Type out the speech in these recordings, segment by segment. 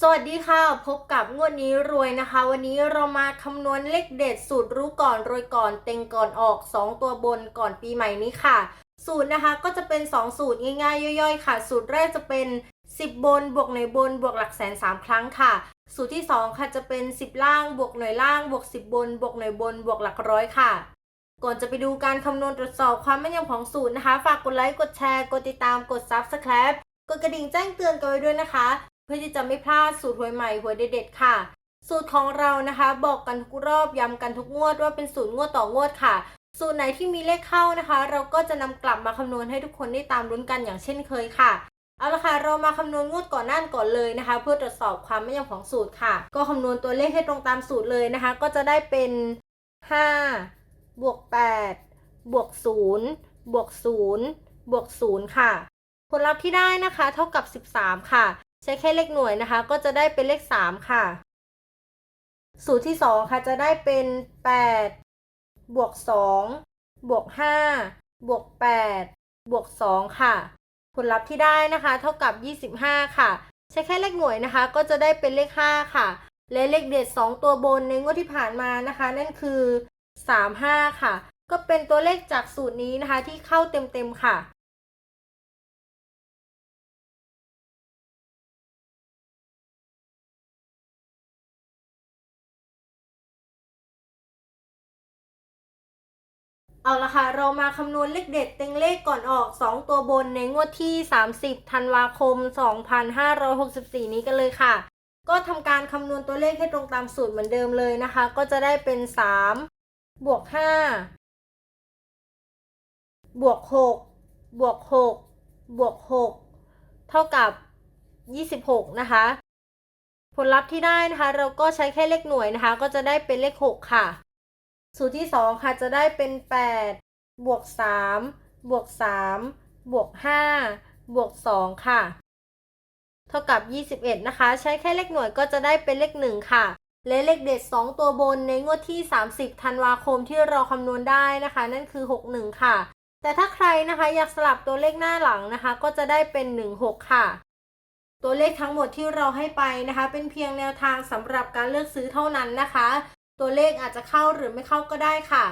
สวัสดีค่ะ พบกับงวดนี้รวยนะคะ วันนี้เรามาคำนวณเลขเด็ดสูตรรู้ก่อนรวยก่อนเต็งก่อนออก 2 ตัวบนก่อนปีใหม่นี้ค่ะ สูตรนะคะก็จะเป็น 2 สูตรง่ายๆย่อยๆ ค่ะ สูตรแรกจะเป็น 10 บนบวกหน่วยบนบวกหลักแสน 3 ครั้งค่ะ สูตรที่ 2 ค่ะจะเป็น 10 ล่างบวกหน่วยล่างบวก 10 บนบวกหน่วยบนบวกหลักร้อยค่ะ ก่อนจะไปดูการคำนวณตรวจสอบความแม่นยำของสูตรนะคะ ฝากกดไลค์กดแชร์กดติดตามกด Subscribe กดกระดิ่งแจ้งเตือนกันไว้ด้วยนะคะ เพื่อที่จะไม่พลาดสูตรหวยใหม่หวยเด็ดๆค่ะ สูตรของเรานะคะบอกกันทุกรอบย้ำกันทุกงวดว่าเป็นสูตรงวดต่องวดค่ะ สูตรไหนที่มีเลขเข้านะคะ เราก็จะนำกลับมาคำนวณให้ทุกคนได้ตามลุ้นกันอย่างเช่นเคยค่ะเอาละค่ะเรามาคำนวณงวดก่อนหน้าก่อนเลยนะคะ เพื่อตรวจสอบความแม่นยำของสูตรค่ะ ก็คำนวณตัวเลขให้ตรงตามสูตรเลยนะคะ ก็จะได้เป็น5บวก8บวก0บวก0บวก0ค่ะ ผลลัพธ์ที่ได้นะคะ เท่ากับ 13 ค่ะ ใช้แค่เลขหน่วยนะคะ ก็จะได้เป็นเลข 3 ค่ะ สูตรที่ 2 ค่ะ จะได้เป็น 8 บวก 2 บวก 5 บวก 8 บวก 2 ค่ะ ผลลัพธ์ที่ได้นะคะ เท่ากับ 25 ค่ะ ใช้แค่เลขหน่วยนะคะ ก็จะได้เป็นเลข 5 ค่ะ และเลขเด็ด 2 ตัวบนในงวดที่ผ่านมานะคะ นั่นคือ 35 ค่ะ ก็เป็นตัวเลขจากสูตรนี้นะคะ ที่เข้าเต็มๆค่ะ เอาละค่ะ เรามาคำนวณเลขเด็ดเต็งเลขก่อนออก 2 ตัวบนในงวดที่ 30 ธันวาคม 2564 นี้กันเลยค่ะ ก็ทำการคำนวณตัวเลขให้ตรงตามสูตรเหมือนเดิมเลยนะคะ ก็จะได้เป็น 3 บวก 5 บวก 6 บวก 6 บวก 6 เท่ากับ 26 นะคะ ผลลัพธ์ที่ได้นะคะ เราก็ใช้แค่เลขหน่วยนะคะ ก็จะได้เป็นเลข 6 ค่ะ สูตรที่2ค่ะจะได้เป็น8บวก3บวก3บวก5บวก2ค่ะ เท่ากับ 21 นะคะ ใช้แค่เลขหน่วยก็จะได้เป็นเลข1ค่ะ และเลขเด็ด 2 ตัวบนในงวดที่ 30 ธันวาคมที่เราคำนวณได้นะคะ นั่นคือ 61 ค่ะ แต่ถ้าใครนะคะอยากสลับตัวเลขหน้าหลังนะคะ ก็จะได้เป็น 16 ค่ะ ตัวเลขทั้งหมดที่เราให้ไปนะคะ เป็นเพียงแนวทางสำหรับการเลือกซื้อเท่านั้นนะคะ ตัวเลขอาจจะเข้าหรือไม่เข้าก็ได้ค่ะ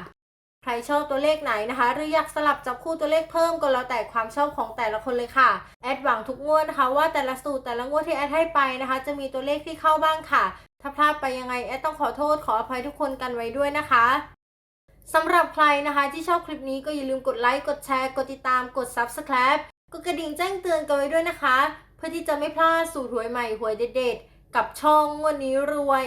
ใครชอบตัวเลขไหนนะคะ หรืออยากสลับจับคู่ตัวเลขเพิ่มก็แล้วแต่ความชอบของแต่ละคนเลยค่ะ แอดหวังทุกงวดนะคะว่าแต่ละสูตรแต่ละงวดที่แอดให้ไปนะคะ จะมีตัวเลขที่เข้าบ้างค่ะ ถ้าพลาดไปยังไงแอดต้องขอโทษขออภัยทุกคนกันไว้ด้วยนะคะสำหรับใครนะคะที่ชอบคลิปนี้ก็อย่าลืมกดไลค์ กดแชร์ กดติดตาม กด Subscribe กดกระดิ่งแจ้งเตือนกันไว้ด้วยนะคะ เพื่อที่จะไม่พลาดสูตรหวยใหม่หวยเด็ดๆ กับช่องงวดนี้รวย